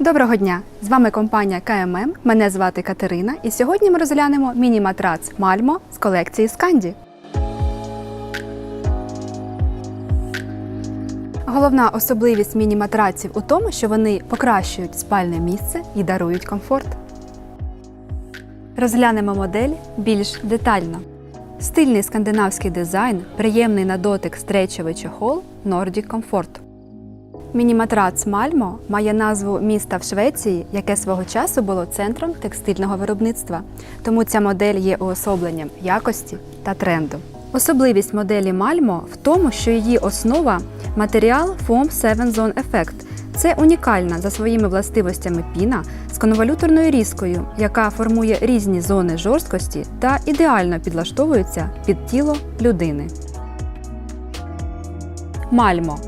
Доброго дня! З вами компанія КММ. Мене звати Катерина, і сьогодні ми розглянемо міні-матрац Мальмо з колекції Сканді. Головна особливість міні-матраців у тому, що вони покращують спальне місце і дарують комфорт. Розглянемо модель більш детально. Стильний скандинавський дизайн, приємний на дотик стрейчовий чохол Nordic Comfort. Мініматрац Мальмо має назву міста в Швеції, яке свого часу було центром текстильного виробництва. Тому ця модель є уособленням якості та тренду. Особливість моделі Мальмо в тому, що її основа матеріал Foam 7 Zone Effect. Це унікальна за своїми властивостями піна з конволюторною різкою, яка формує різні зони жорсткості та ідеально підлаштовується під тіло людини. Мальмо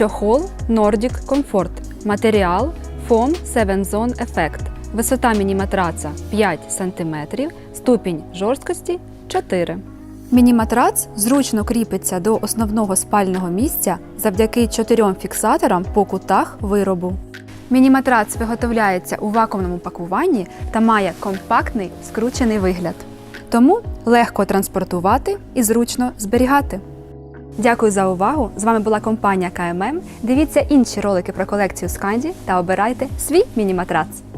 Чохол Nordic Comfort. Матеріал Foam 7 Zone Effect. Висота мініматраца 5 см. Ступінь жорсткості 4. Мініматрац зручно кріпиться до основного спального місця завдяки чотирьом фіксаторам по кутах виробу. Мініматрац виготовляється у вакуумному пакуванні та має компактний скручений вигляд. Тому легко транспортувати і зручно зберігати. Дякую за увагу! З вами була компанія КММ. Дивіться інші ролики про колекцію Сканді та обирайте свій мініматрац.